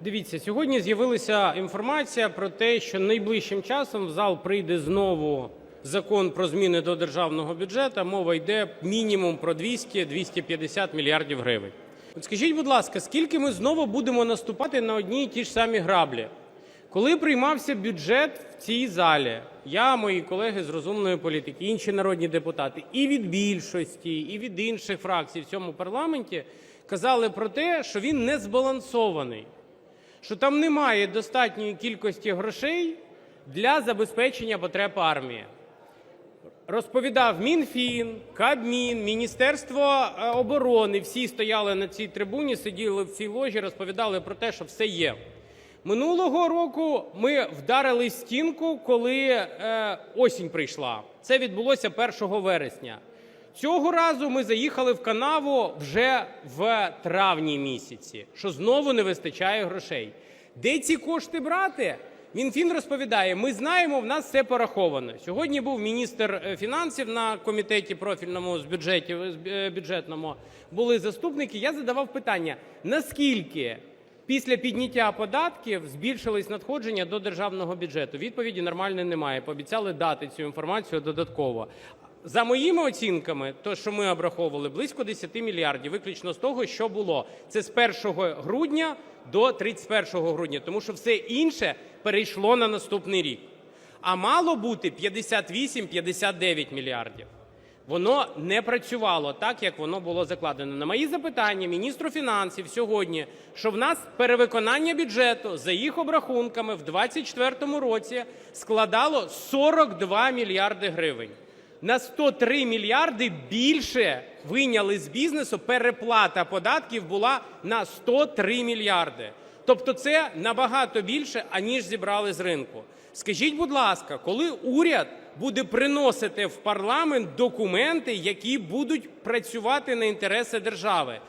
Дивіться, сьогодні з'явилася інформація про те, що найближчим часом в зал прийде знову закон про зміни до державного бюджету. Мова йде мінімум про 200-250 мільярдів гривень. От скажіть, будь ласка, скільки ми знову будемо наступати на одні і ті ж самі граблі? Коли приймався бюджет в цій залі, я, мої колеги з розумної політики, інші народні депутати, і від більшості, і від інших фракцій в цьому парламенті казали про те, що він не збалансований, що там немає достатньої кількості грошей для забезпечення потреб армії. Розповідав Мінфін, Кабмін, Міністерство е, оборони. Всі стояли на цій трибуні, сиділи в цій ложі, розповідали про те, що все є. Минулого року ми вдарили стінку, коли е, осінь прийшла. Це відбулося 1 вересня. Цього разу ми заїхали в канаву вже в травні місяці, що знову не вистачає грошей. Де ці кошти брати? Мінфін розповідає, ми знаємо, в нас все пораховано. Сьогодні був міністр е, фінансів на комітеті профільному з бюджетів, з бюджетному, були заступники. Я задавав питання, наскільки після підняття податків збільшились надходження до державного бюджету? Відповіді нормальної немає. Пообіцяли дати цю інформацію додатково. За моїми оцінками, то що ми обраховували, близько 10 мільярдів, виключно з того, що було. Це з 1 грудня до 31 грудня, тому що все інше перейшло на наступний рік. А мало бути 58-59 мільярдів. Воно не працювало так, як воно було закладено. На мої запитання міністру фінансів сьогодні, що в нас перевиконання бюджету за їх обрахунками в 2024 році складало 42 мільярди гривень. На 103 мільярди більше вийняли з бізнесу. Переплата податків була на 103 мільярди. Тобто це набагато більше, аніж зібрали з ринку. Скажіть, будь ласка, коли уряд буде приносити в парламент документи, які будуть працювати на інтереси держави?